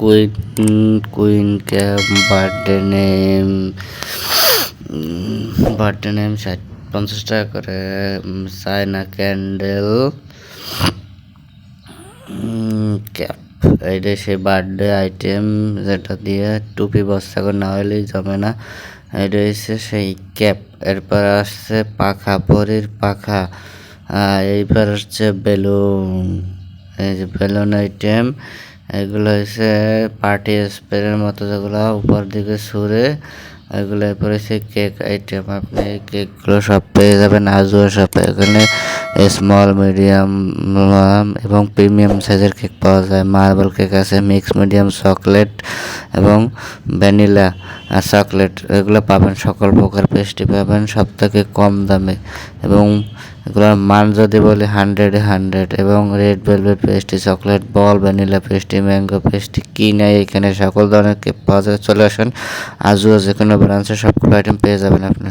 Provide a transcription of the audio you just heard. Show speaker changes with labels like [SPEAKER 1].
[SPEAKER 1] Queen queen birthday name birthday name ষাট, পঞ্চাশ টাকা করে চায়না ক্যান্ডেল ক্যাপ। এইটা সেই বার্থডে আইটেম যেটা দিয়ে টুপি বস্তা করে না হলেই জমে না এটা হচ্ছে সেই ক্যাপ। এরপর আসছে পাখা, পরির পাখা। এইবার হচ্ছে বেলুন। এই যে বেলুন আইটেম। এগুলো হচ্ছে পার্টি স্প্রের মতো যেগুলো উপর দিকে সুরে, এগুলো এরপরে হচ্ছে কেক আইটেম আপনি এই কেকগুলো সব পেয়ে যাবেন আজও সব এখানে স্মল মিডিয়াম এবং প্রিমিয়াম সাইজের কেক পাওয়া যায়। মার্বেল কেক আছে মিক্স মিডিয়াম চকলেট এবং ভ্যানিলা আর চকলেট এগুলো পাবেন সকল প্রকার পেস্ট্রি পাবেন সব থেকে কম দামে। এবং এগুলোর মান যদি বলি হান্ড্রেডে হান্ড্রেড এবং red velvet pastry chocolate ball vanilla pastry mango pastry কী নেয় এখানে সকল ধরনের কেক পাওয়া যায় চলে আসুন। আজও যে কোনো ব্রাঞ্চে সবগুলো আইটেম পেয়ে যাবেন আপনি।